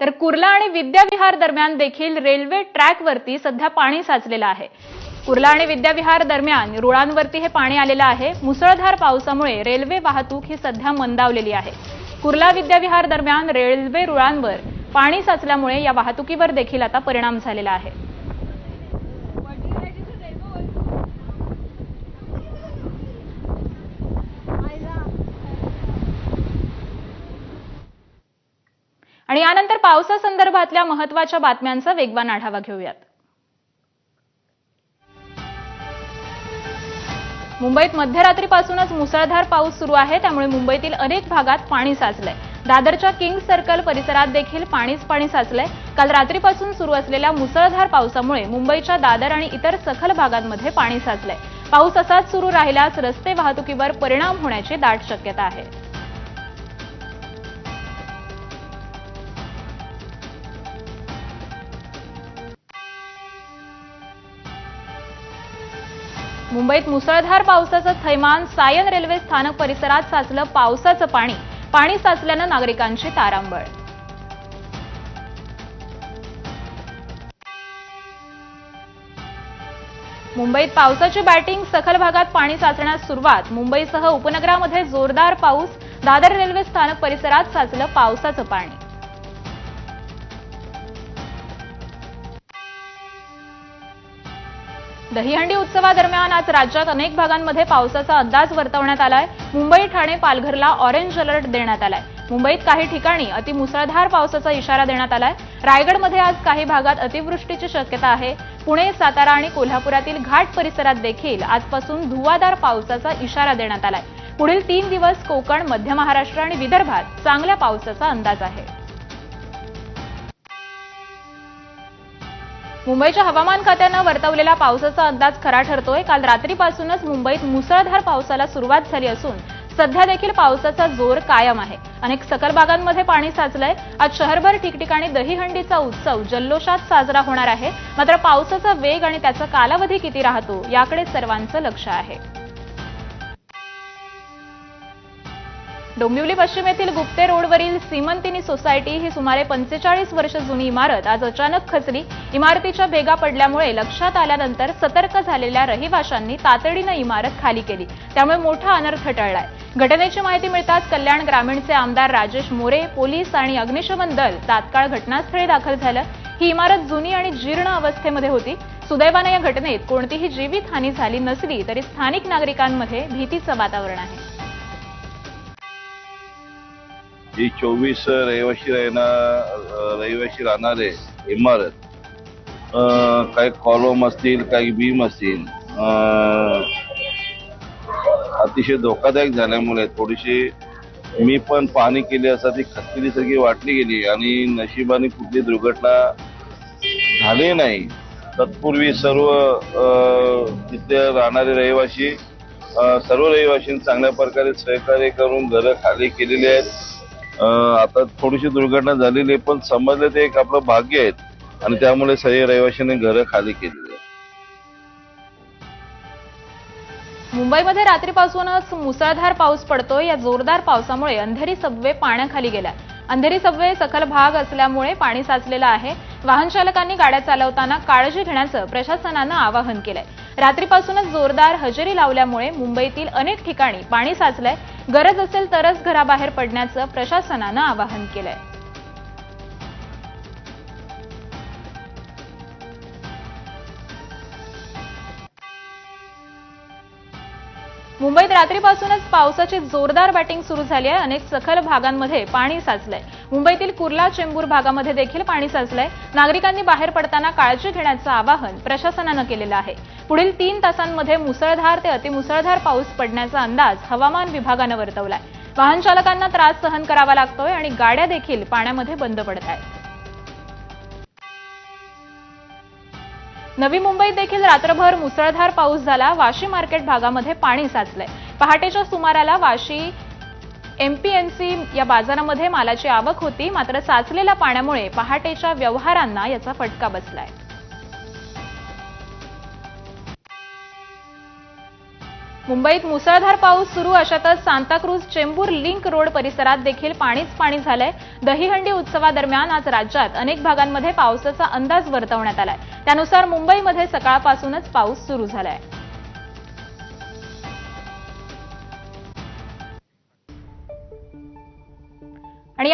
तर कुर्ला आणि विद्याविहार दरम्यान देखील रेल्वे ट्रॅकवरती सध्या पाणी साचलेलं आहे. कुर्ला आणि विद्याविहार दरम्यान रुळांवरती हे पाणी आलेलं आहे. मुसळधार पावसामुळे रेल्वे वाहतूक ही सध्या मंदावलेली आहे. कुर्ला विद्याविहार दरम्यान रेल्वे रुळांवर पाणी साचल्यामुळे या वाहतुकीवर देखील आता परिणाम झालेला आहे. आणि यानंतर पावसासंदर्भातल्या महत्त्वाच्या बातम्यांचा वेगवान आढावा घेऊयात. मुंबईत मध्यरात्रीपासूनच मुसळधार पाऊस सुरू आहे त्यामुळे मुंबईतील अनेक भागात पाणी साचलंय. दादरच्या किंग सर्कल परिसरात देखील पाणीच पाणी साचलंय. काल रात्रीपासून सुरू असलेल्या मुसळधार पावसामुळे मुंबईच्या दादर आणि इतर सखल भागांमध्ये पाणी साचलंय. पाऊस असाच सुरू राहिल्यास रस्ते वाहतुकीवर परिणाम होण्याची दाट शक्यता आहे. मुंबईत मुसळधार पावसाचं थैमान सायन रेल्वे स्थानक परिसरात साचलं पावसाचं पाणी. पाणी साचल्यानं नागरिकांची तारांबळ. मुंबईत पावसाची बॅटिंग सखल भागात पाणी साचण्यास सुरुवात. मुंबईसह उपनगरामध्ये जोरदार पाऊस. दादर रेल्वे स्थानक परिसरात साचलं पावसाचं पाणी. दहीहंडी उत्सवादरम्यान आज राज्यात अनेक भागांमध्ये पावसाचा अंदाज वर्तवण्यात आलाय. मुंबई ठाणे पालघरला ऑरेंज अलर्ट देण्यात आलाय. मुंबईत काही ठिकाणी अतिमुसळधार पावसाचा इशारा देण्यात आलाय. रायगडमध्ये आज काही भागात अतिवृष्टीची शक्यता आहे. पुणे सातारा आणि कोल्हापुरातील घाट परिसरात देखील आजपासून धुवाधार पावसाचा इशारा देण्यात आलाय. पुढील तीन दिवस कोकण मध्य महाराष्ट्र आणि विदर्भात चांगल्या पावसाचा अंदाज आहे. मुंबईच्या हवामान खात्यानं वर्तवलेला पावसाचा अंदाज खरा ठरतोय. काल रात्रीपासूनच मुंबईत मुसळधार पावसाला सुरुवात झाली असून सध्या देखील पावसाचा जोर कायम आहे. अनेक सकल भागांमध्ये पाणी साचलंय. आज शहरभर ठिकठिकाणी दहीहंडीचा उत्सव जल्लोषात साजरा होणार आहे. मात्र पावसाचा वेग आणि त्याचा कालावधी किती राहतो याकडे सर्वांचं लक्ष आहे. डोंबिवली पश्चिम येथील गुप्ते रोडवरील सीमंतिनी सोसायटी ही सुमारे पंचेचाळीस वर्ष जुनी इमारत आज अचानक खचली. इमारतीच्या भेगा पडल्यामुळे लक्षात आल्यानंतर सतर्क झालेल्या रहिवाशांनी तातडीनं इमारत खाली केली. त्यामुळे मोठा अनर्थ टळलाय. घटनेची माहिती मिळताच कल्याण ग्रामीणचे आमदार राजेश मोरे पोलीस आणि अग्निशमन दल तात्काळ घटनास्थळी दाखल झालं. ही इमारत जुनी आणि जीर्ण अवस्थेमध्ये होती. सुदैवानं या घटनेत कोणतीही जीवित हानी झाली नसली तरी स्थानिक नागरिकांमध्ये भीतीचं वातावरण आहे. ही चोवीस रहिवाशी राहणार रहिवाशी राहणारे इमारत. काही कॉलम असतील काही बीम असतील. अतिशय धोकादायक झाल्यामुळे थोडीशी मी पण पाहणी केली असता ती खचलेलीसारखी वाटली गेली आणि नशिबाने कुठली दुर्घटना झाली नाही. तत्पूर्वी सर्व तिथे राहणारे रहिवासी सर्व रहिवाशींनी चांगल्या प्रकारे सहकार्य करून घरं खाली केलेली आहेत. आता थोडीशी दुर्घटना झालेली आहे पण समजलं ते एक आपलं भाग्य आहे. आणि त्यामुळे सगळे रहिवाशांनी घरं खाली केलेली आहेत. मुंबईमध्ये रात्रीपासूनच मुसळधार पाऊस पडतोय. या जोरदार पावसामुळे अंधेरी सबवे पाण्याखाली गेलाय. अंधेरी सबवे सखल भाग असल्यामुळे पाणी साचलेलं आहे. वाहनचालकांनी गाड्या चालवताना काळजी घेण्याचं प्रशासनानं आवाहन केलंय. रात्रीपासूनच जोरदार हजेरी लावल्यामुळे मुंबईतील अनेक ठिकाणी पाणी साचलंय. गरज असेल तरच घराबाहेर पडण्याचं प्रशासनानं आवाहन केलंय. मुंबईत रात्रीपासूनच पावसाची जोरदार बॅटिंग सुरू झाली आहे. अनेक सखल भागांमध्ये पाणी साचलंय. मुंबईतील कुर्ला चेंबूर भागामध्ये देखील पाणी साचलंय. नागरिकांनी बाहेर पडताना काळजी घेण्याचं आवाहन प्रशासनानं केलेलं आहे. पुढील तीन तासांमध्ये मुसळधार ते अतिमुसळधार पाऊस पडण्याचा अंदाज हवामान विभागानं वर्तवलाय. वाहन चालकांना त्रास सहन करावा लागतोय आणि गाड्या देखील पाण्यामध्ये बंद पडत आहेत नवी मुंबईत देखील रात्रभर मुसळधार पाऊस झाला. वाशी मार्केट भागामध्ये पाणी साचलंय. पहाटेच्या सुमाराला वाशी एमपीएमसी या बाजारामध्ये मालाची आवक होती. मात्र साचलेल्या पाण्यामुळे पहाटेच्या व्यवहारांना याचा फटका बसलाय. मुंबईत मुसळधार पाऊस सुरू अशातच सांताक्रूज चेंबूर लिंक रोड परिसरात देखील पाणीच पाणी झालंय. दहीहंडी उत्सवादरम्यान आज राज्यात अनेक भागांमध्ये पावसाचा अंदाज वर्तवण्यात आलाय. त्यानुसार मुंबईमध्ये सकाळपासूनच पाऊस सुरू झालाय. आणि